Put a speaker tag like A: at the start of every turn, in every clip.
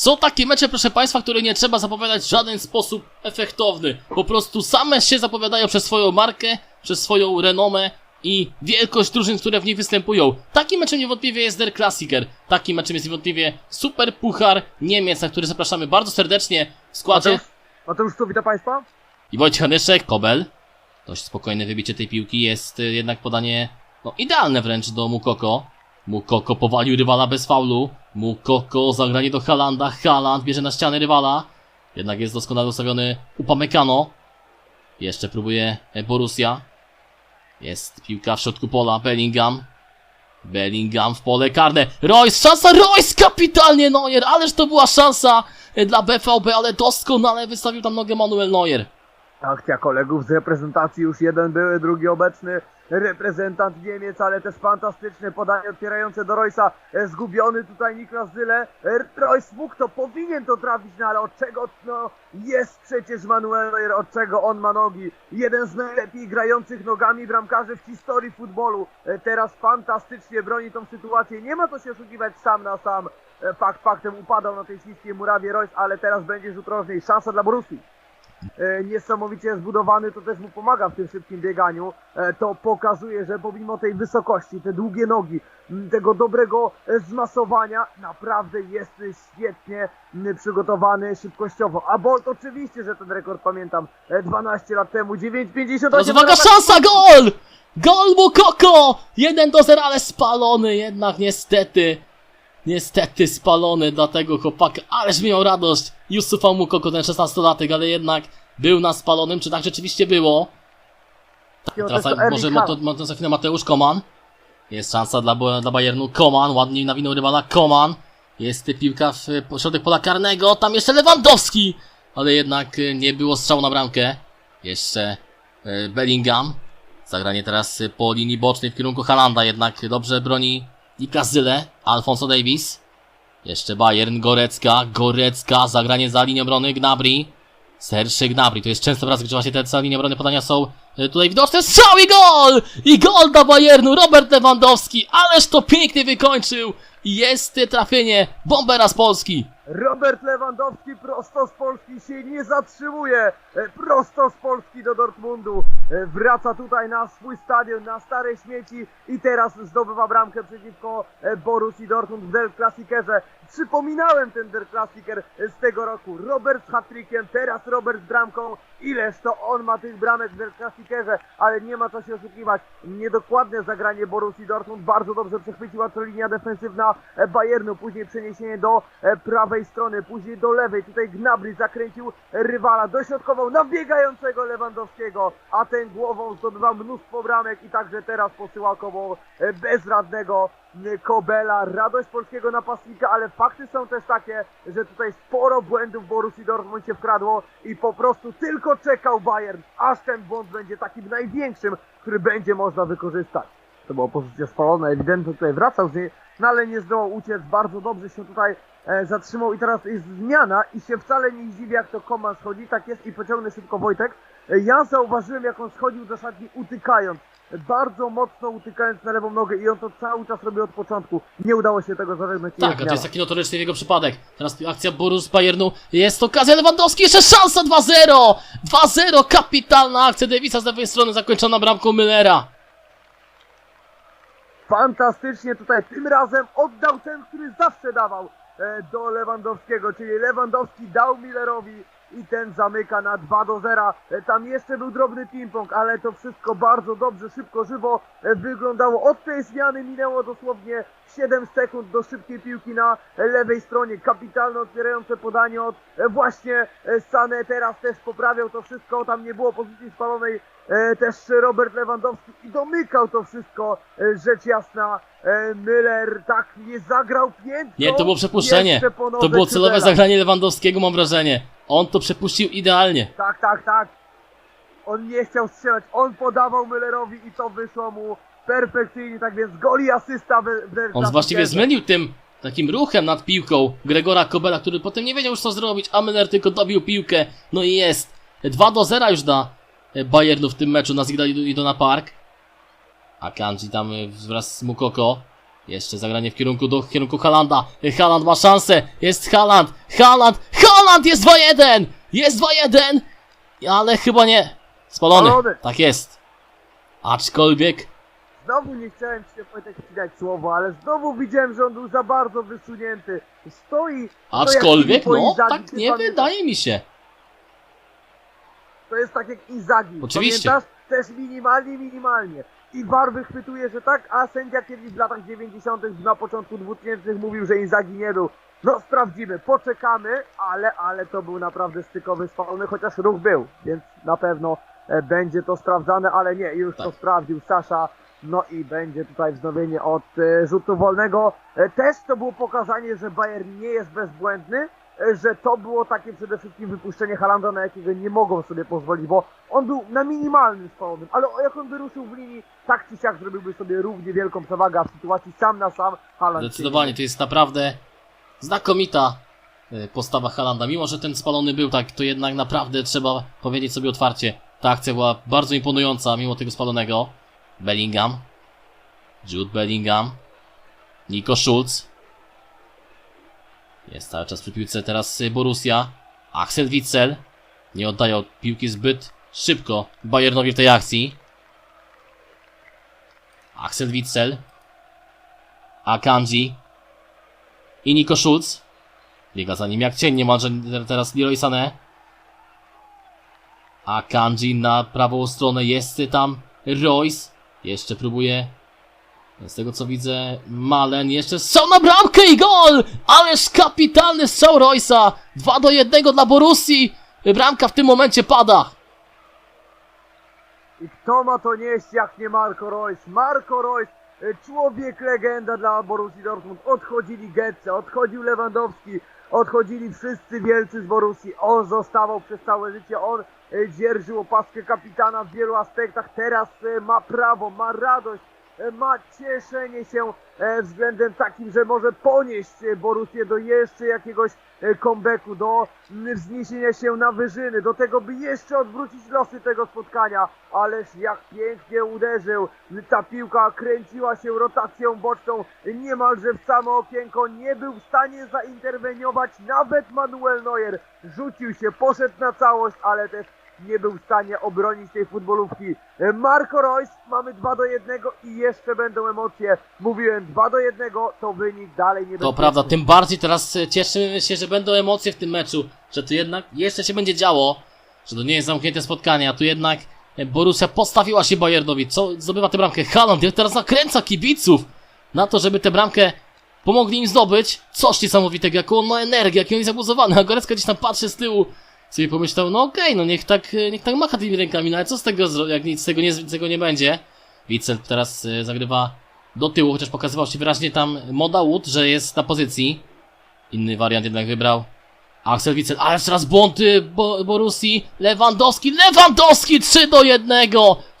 A: Są takie mecze, proszę Państwa, które nie trzeba zapowiadać w żaden sposób efektowny. Po prostu same się zapowiadają przez swoją markę, przez swoją renomę i wielkość drużyn, które w nich występują. Takim meczem niewątpliwie jest Der Klassiker. Takim meczem jest niewątpliwie Super Puchar Niemiec, na który zapraszamy bardzo serdecznie w składzie.
B: Mateusz, Mateusz tu, witam Państwa.
A: I Wojciech Anyszek, Kobel. Dość spokojne wybicie tej piłki. Jest y, jednak podanie no, idealne wręcz do Mukoko. Mukoko powalił rywala bez faulu. Mukoko zagranie do Halanda. Haland bierze na ścianę rywala. Jednak jest doskonale ustawiony Upamecano. Jeszcze próbuje e, Borussia. Jest piłka w środku pola. Bellingham. Bellingham w pole karne. Royce, szansa Royce! Kapitalnie Neuer! Ależ to była szansa e, dla BVB, ale doskonale wystawił tam nogę Manuel Neuer.
B: Akcja kolegów z reprezentacji, już jeden były, drugi obecny reprezentant Niemiec, ale też fantastyczne podanie otwierające do Roysa. E, Zgubiony tutaj Niklas Zyle. E, Royce mógł to, powinien to trafić, no ale od czego, no jest przecież Manuel Neuer, od czego on ma nogi. Jeden z najlepiej grających nogami bramkarzy w historii futbolu. E, Teraz fantastycznie broni tą sytuację. Nie ma to się oszukiwać sam na sam. Fakt faktem upadał na tej śliskiej murawie Royce, ale teraz będzie rzut rożnej. Szansa dla Borussii. E, niesamowicie zbudowany, to też mu pomaga w tym szybkim bieganiu. E, To pokazuje, że pomimo tej wysokości, te długie nogi, tego dobrego e, zmasowania, naprawdę jest świetnie przygotowany szybkościowo. A Bolt oczywiście, że ten rekord pamiętam, e, 12 lat temu, 9,58.
A: Teraz uwaga, szansa, gol! Gol Mukoko! 1 do 0, ale spalony jednak niestety. Niestety spalony dla tego chłopaka, ależ miał radość. Yusufa Mukoko, ten 16-latek, ale jednak był na spalonym, czy tak rzeczywiście było? Teraz
B: To Erling
A: może
B: Haaland.
A: moto, moto za chwilę Mateusz Koman. Jest szansa dla, dla Bayernu. Koman, ładnie nawinął rywala Koman. Jest piłka w w środek pola karnego. Tam jeszcze Lewandowski. Ale jednak y, nie było strzału na bramkę. Jeszcze y, Bellingham. Zagranie teraz po linii bocznej w kierunku Halanda. Jednak dobrze broni Niklas Zyle. Alfonso Davis. Jeszcze Bayern, Gorecka, Gorecka, zagranie za linią obrony, Gnabry. Serszy Gnabry, to jest często raz, gdzie właśnie te całe linie obrony podania są e, tutaj widoczne. Strzał i gol! I gol dla Bayernu, Robert Lewandowski, ależ to pięknie wykończył! Jest trafienie, bombera z Polski.
B: Robert Lewandowski prosto z Polski się nie zatrzymuje. E, Prosto z Polski do Dortmundu. E, Wraca tutaj na swój stadion, na stare śmieci i teraz zdobywa bramkę przeciwko e, Borussii Dortmund w Klassikerze. Przypominałem ten Der Klassiker z tego roku. Robert z hat-trickiem, teraz Robert z bramką. Ileż to on ma tych bramek w Der Klassikerze, ale nie ma co się oszukiwać. Niedokładne zagranie Borussii Dortmund. Bardzo dobrze przechwyciła to linia defensywna Bayernu. Później przeniesienie do e, prawej strony, później do lewej. Tutaj Gnabry zakręcił rywala, dośrodkował nabiegającego Lewandowskiego, a ten głową zdobywa mnóstwo bramek i także teraz posyła koło e, bezradnego Kobela. Radość polskiego napastnika, ale fakty są też takie, że tutaj sporo błędów Borussii Dortmund się wkradło i po prostu tylko czekał Bayern, aż ten błąd będzie takim największym, który będzie można wykorzystać. To była pozycja spalona, ewidentnie tutaj wracał z niej, no ale nie zdołał uciec, bardzo dobrze się tutaj e, zatrzymał i teraz jest zmiana i się wcale nie dziwię jak to Koman schodzi, tak jest i pociągnę szybko Wojtek. E, ja zauważyłem jak on schodził do szatni utykając, bardzo mocno utykając na lewą nogę i on to cały czas robił od początku. Nie udało się tego zażegnać.
A: Tak, a to jest taki notoryczny jego przypadek. Teraz akcja Borus Bayernu. Jest okazja Lewandowski, jeszcze szansa 2-0! 2-0, kapitalna akcja Davisa z lewej strony, zakończona bramką Müllera.
B: fantastycznie tutaj tym razem oddał ten, który zawsze dawał e, do Lewandowskiego, czyli Lewandowski dał Millerowi i ten zamyka na 2 do 0. E, Tam jeszcze był drobny ping-pong, ale to wszystko bardzo dobrze, szybko, żywo e, wyglądało. Od tej zmiany minęło dosłownie 7 sekund do szybkiej piłki na lewej stronie. Kapitalne otwierające podanie od e, właśnie Sane. Teraz też poprawiał to wszystko. Tam nie było pozycji spalonej też Robert Lewandowski i domykał to wszystko, rzecz jasna. Müller tak nie zagrał piętną.
A: Nie, to było przepuszczenie. To było celowe zagranie Lewandowskiego, mam wrażenie. On to przepuścił idealnie.
B: Tak, tak, tak. On nie chciał strzelać, on podawał Müllerowi i to wyszło mu perfekcyjnie, tak więc gol i asysta w, w
A: On właściwie zmylił tym takim ruchem nad piłką Gregora Kobela, który potem nie wiedział już co zrobić, a Müller tylko dobił piłkę. No i jest. 2 do 0 już da e, Bayernu w tym meczu na Zigdal Iduna Park. A Kanji tam e, wraz z Mukoko. Jeszcze zagranie w kierunku do w kierunku Halanda. Haland ma szansę. Jest Haland. Haland. Haland jest 2-1. Jest 2-1. Ale chyba nie. Spalony.
B: Spalony.
A: Tak jest. Aczkolwiek
B: Znowu nie chciałem ci się Wojtek wcinać słowo, ale znowu widziałem, że on był za bardzo wysunięty. Stoi. to jak
A: Aczkolwiek, no,
B: Inzaghi,
A: tak
B: ty
A: nie
B: pamiętasz?
A: wydaje mi się.
B: To jest tak jak Inzaghi.
A: Oczywiście.
B: Pamiętasz? Też minimalnie, minimalnie. I VAR wychwytuje, że tak, a sędzia kiedyś w latach 90. na początku 2000 mówił, że Inzaghi nie był. No sprawdzimy, poczekamy, ale, ale to był naprawdę stykowy spalony, chociaż ruch był, więc na pewno e, będzie to sprawdzane, ale nie, już to
A: Tak.
B: sprawdził Sasza. No i będzie tutaj wznowienie od e, rzutu wolnego. E, też to było pokazanie, że Bayern nie jest bezbłędny, że to było takie przede wszystkim wypuszczenie Halanda, na jakiego nie mogą sobie pozwolić, bo on był na minimalnym spalonym, ale jak on by ruszył w linii, tak czy siak zrobiłby sobie równie wielką przewagę, a w sytuacji sam na sam Haland.
A: Zdecydowanie, to jest naprawdę znakomita e, postawa Halanda. Mimo, że ten spalony był tak, to jednak naprawdę trzeba powiedzieć sobie otwarcie. Ta akcja była bardzo imponująca, mimo tego spalonego. Bellingham. Jude Bellingham. Nico Schulz. Jest cały czas przy piłce teraz y, Borussia. Axel Witsel. Nie oddaje piłki zbyt szybko Bayernowi w tej akcji. Axel Witsel. Akanji i Nico Schulz. Biega za nim jak cień niemalże teraz Leroy Sané. Akanji na prawą stronę jest tam Royce. Jeszcze próbuje. Z tego co widzę, Malen jeszcze strzał na bramkę i gol! Ależ kapitalny strzał Royce'a! 2 do 1 dla Borussii. Bramka w tym momencie pada.
B: I kto ma to nieść jak nie Marco Reus? Marco Reus, e, człowiek legenda dla Borussii Dortmund. Odchodzili Getze, odchodził Lewandowski, odchodzili wszyscy wielcy z Borussii. On zostawał przez całe życie, on e, dzierżył opaskę kapitana w wielu aspektach. Teraz e, ma prawo, ma radość, e, ma cieszenie się e, względem takim, że może ponieść e, Borussię do jeszcze jakiegoś e, comebacku, do wzniesienia się na wyżyny, do tego, by jeszcze odwrócić losy tego spotkania. Ależ jak pięknie uderzył. Ta piłka kręciła się rotacją boczną niemalże w samo okienko. Nie był w stanie zainterweniować nawet Manuel Neuer. Rzucił się, poszedł na całość, ale też nie był w stanie obronić tej futbolówki. Marco Reus, mamy 2 do 1 i jeszcze będą emocje. Mówiłem 2 do 1, to wynik dalej nie
A: To prawda, tym bardziej teraz e, cieszymy się, że będą emocje w tym meczu, że tu jednak jeszcze się będzie działo, że to nie jest zamknięte spotkanie, a tu jednak e, Borussia postawiła się Bayernowi, co zdobywa tę bramkę. Haaland teraz nakręca kibiców na to, żeby tę bramkę pomogli im zdobyć. Coś niesamowitego, jaką on ma energię, jaki on jest zabuzowany, a Gorecka gdzieś tam patrzy z tyłu, sobie pomyślał, no okej, no niech tak, e, niech tak macha tymi rękami, no ale co z tego, jak nic z tego nie, z tego nie będzie. Witzel teraz e, zagrywa do tyłu, chociaż pokazywał się wyraźnie tam Moda Wood, że jest na pozycji. Inny wariant jednak wybrał Axel Witzel, ale jeszcze raz błąd y, Bo Borussii, Lewandowski, Lewandowski 3 do 1,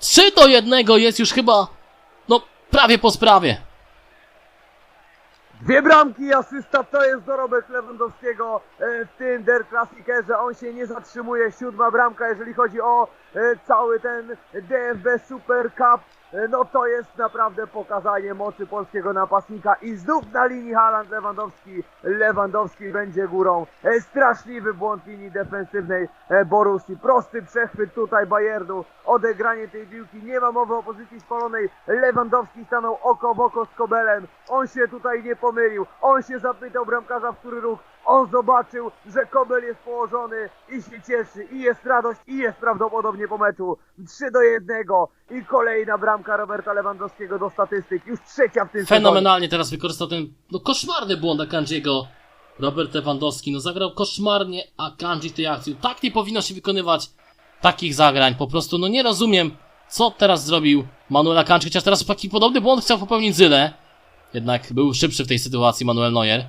A: 3 do 1 jest już chyba, no prawie po sprawie.
B: Dwie bramki i asysta to jest dorobek Lewandowskiego e, w tym Der Klassikerze. On się nie zatrzymuje. Siódma bramka, jeżeli chodzi o e, cały ten DFB Super Cup. E, No to jest naprawdę pokazanie mocy polskiego napastnika i znów na linii Haaland Lewandowski. Lewandowski będzie górą. E, Straszliwy błąd linii defensywnej e, Borussii. Prosty przechwyt tutaj Bayernu. Odegranie tej piłki. Nie ma mowy o pozycji spalonej. Lewandowski stanął oko w oko z Kobelem. On się tutaj nie pomylił. On się zapytał bramkarza, w który ruch. On zobaczył, że Kobel jest położony i się cieszy. I jest radość, i jest prawdopodobnie po meczu. 3 do 1 i kolejna bramka Roberta Lewandowskiego do statystyk. Już trzecia w tym sezonie.
A: Fenomenalnie teraz wykorzystał ten, no koszmarny błąd Akanjiego. Robert Lewandowski, no zagrał koszmarnie Akanji tej akcji. Tak nie powinno się wykonywać takich zagrań. Po prostu, no nie rozumiem, co teraz zrobił Manuel Akanji, chociaż teraz taki podobny błąd chciał popełnić Zyle. Jednak był szybszy w tej sytuacji Manuel Neuer.